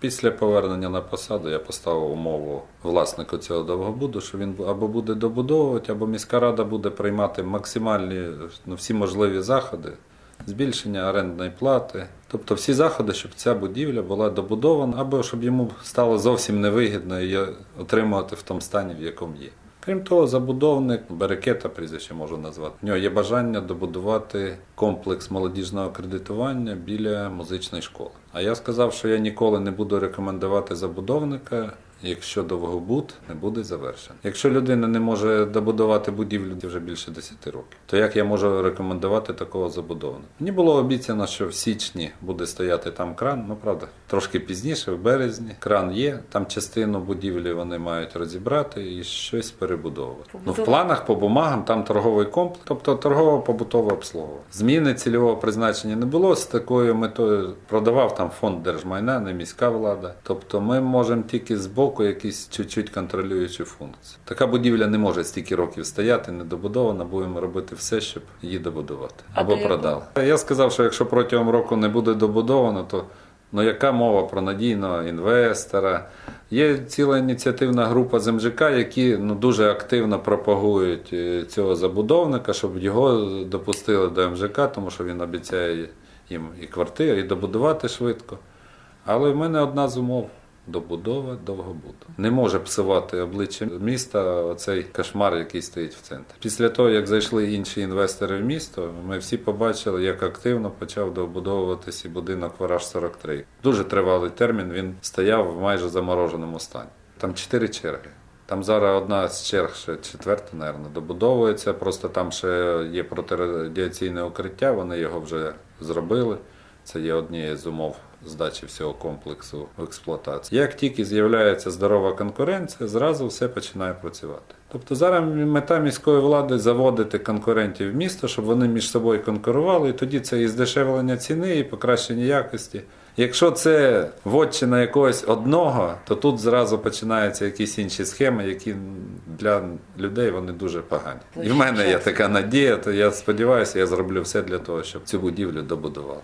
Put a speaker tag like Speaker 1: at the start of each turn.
Speaker 1: Після повернення на посаду я поставив умову власнику цього довгобуду, що він або буде добудовувати, або міська рада буде приймати максимальні ну, всі можливі заходи, збільшення орендної плати. Тобто всі заходи, щоб ця будівля була добудована, або щоб йому стало зовсім невигідно її отримувати в тому стані, в якому є. Крім того, забудовник Берекета, прізвище можу назвати. В нього є бажання добудувати комплекс молодіжного кредитування біля музичної школи. А я сказав, що я ніколи не буду рекомендувати забудовника, якщо довгобуд не буде завершений. Якщо людина не може добудувати будівлю вже більше 10 років, то як я можу рекомендувати такого забудовника? Мені було обіцяно, що в січні буде стояти там кран. Ну правда, трошки пізніше, в березні. Кран є. Там частину будівлі вони мають розібрати і щось перебудовувати. Ну в планах по бумагам там торговий комплекс, тобто торгово-побутове обслуговування. Зміни цільового призначення не було з такою метою. Продавав там фонд держмайна, не міська влада. Тобто ми можемо тільки з боку якісь чуть-чуть контролюючі функції. Така будівля не може стільки років стояти, недобудована. Будемо робити все, щоб її добудувати або продали. Я сказав, що якщо протягом року не буде добудовано, то ну яка мова про надійного інвестора? Є ціла ініціативна група з МЖК, які ну дуже активно пропагують е, цього забудовника, щоб його допустили до МЖК, тому що він обіцяє їм і квартири, і добудувати швидко. Але в мене одна з умов. Добудова довгобуду. Не може псувати обличчя міста оцей кошмар, який стоїть в центрі. Після того, як зайшли інші інвестори в місто, ми всі побачили, як активно почав добудовуватися будинок Вараж 43. Дуже тривалий термін. Він стояв в майже замороженому стані. Там чотири черги. Там зараз одна з черг, ще четверта, мабуть, добудовується. Просто там ще є протирадіаційне укриття, вони його вже зробили. Це є однією з умов здачі всього комплексу в експлуатацію. Як тільки з'являється здорова конкуренція, зразу все починає працювати. Тобто зараз мета міської влади заводити конкурентів в місто, щоб вони між собою конкурували, і тоді це і здешевлення ціни, і покращення якості. Якщо це вотчина якогось одного, то тут зразу починаються якісь інші схеми, які для людей вони дуже погані. І в мене є така надія, то я сподіваюся, я зроблю все для того, щоб цю будівлю добудували.